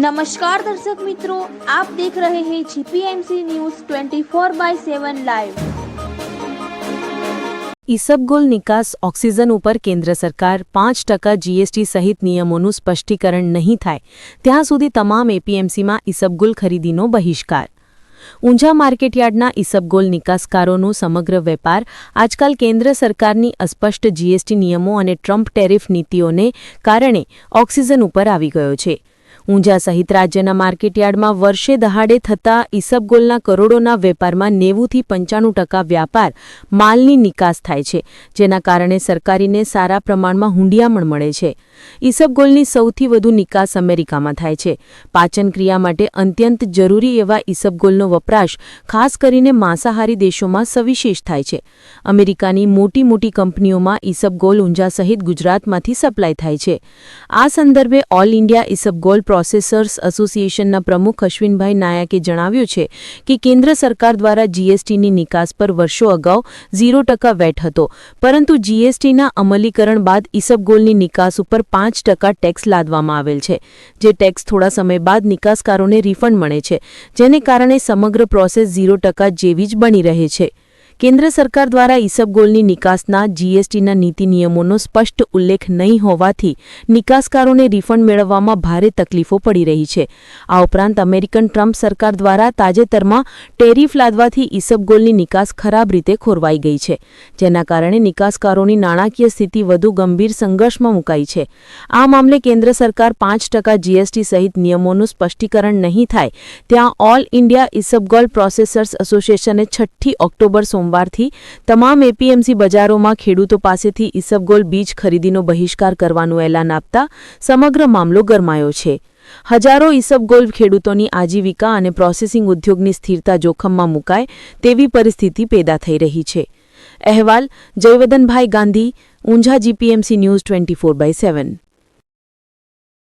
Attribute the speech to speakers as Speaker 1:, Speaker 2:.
Speaker 1: નમસ્કાર દર્શક મિત્રો આપ દેખ રહે હૈ જીપીએમસી ન્યૂઝ 24 બાય 7 લાઈવ
Speaker 2: ઈસબગોલ નિકાસ ઓક્સિજન ઉપર કેન્દ્ર સરકાર પાંચ ટકા જીએસટી સહિત નિયમોનું સ્પષ્ટીકરણ નહીં થાય. ત્યાં સુધી તમામ એપીએમસીમાં ઈસબગોલ ખરીદીનો બહિષ્કાર. ઊંઝા માર્કેટયાર્ડના ઇસબગોલ નિકાસકારોનો સમગ્ર વેપાર આજકાલ કેન્દ્ર સરકારની અસ્પષ્ટ જીએસટી નિયમો અને ટ્રમ્પ ટેરિફ નીતિઓને કારણે ઓક્સિજન ઉપર આવી ગયો છે. ઊંઝા સહિત રાજ્યના માર્કેટયાર્ડમાં વર્ષે દહાડે થતા ઈસબગોલના કરોડોના વેપારમાં નેવુંથી પંચાણું ટકા વ્યાપાર માલની નિકાસ થાય છે, જેના કારણે સરકારીને સારા પ્રમાણમાં હુંડિયામણ મળે છે. ઈસબગોલની સૌથી વધુ નિકાસ અમેરિકામાં થાય છે. પાચન ક્રિયા માટે અત્યંત જરૂરી એવા ઈસબગોલનો વપરાશ ખાસ કરીને માંસાહારી દેશોમાં સવિશેષ થાય છે. અમેરિકાની મોટી મોટી કંપનીઓમાં ઈસબગોલ ઊંઝા સહિત ગુજરાતમાંથી સપ્લાય થાય છે. આ સંદર્ભે ઓલ ઇન્ડિયા ઇસબગોલ પ્રોસેસર્સ એસોસિએશનના પ્રમુખ અશ્વિનભાઈ નાયકે જણાવ્યું છે કે કેન્દ્ર સરકાર દ્વારા જીએસટીની નિકાસ પર વર્ષો અગાઉ ઝીરો ટકા વેટ હતો. પરંતુ જીએસટીના અમલીકરણ બાદ ઇસબગોલની નિકાસ ઉપર પાંચ ટકા ટેક્સ લાદવામાં આવેલ છે, જે ટેક્સ થોડા સમય બાદ નિકાસકારોને રિફંડ મળે છે, જેને કારણે સમગ્ર પ્રોસેસ ઝીરો ટકા જેવી જ બની રહે છે. કેન્દ્ર સરકાર દ્વારા ઇસબગોલની નિકાસના જીએસટીના નીતિ નિયમોનો સ્પષ્ટ ઉલ્લેખ નહીં હોવાથી નિકાસકારોને રિફંડ મેળવવામાં ભારે તકલીફો પડી રહી છે. આ ઉપરાંત અમેરિકન ટ્રમ્પ સરકાર દ્વારા તાજેતરમાં ટેરિફ લાદવાથી ઇસબગોલની નિકાસ ખરાબ રીતે ખોરવાઈ ગઈ છે, જેના કારણે નિકાસકારોની નાણાકીય સ્થિતિ વધુ ગંભીર સંઘર્ષમાં મુકાઈ છે. આ મામલે કેન્દ્ર સરકાર પાંચ ટકા જીએસટી સહિત નિયમોનું સ્પષ્ટીકરણ નહીં થાય, ત્યાં ઓલ ઇન્ડિયા ઇસબગોલ પ્રોસેસર્સ એસોસિએશને છઠ્ઠી ઓક્ટોબર સોમવારથી તમામ એપીએમસી બજારોમાં ખેડૂતો પાસેથી ઇસબગોલ બીજ ખરીદીનો બહિષ્કાર કરવાનું એલાન આપતા સમગ્ર મામલો ગરમાયો છે. હજારો ઇસબગોલ ખેડૂતોની આજીવિકા અને પ્રોસેસિંગ ઉદ્યોગની સ્થિરતા જોખમમાં મુકાય તેવી પરિસ્થિતિ પેદા થઈ રહી છે. અહેવાલ, જયવદનભાઈ Gandhi, Unjha GPMC news twenty four by seven.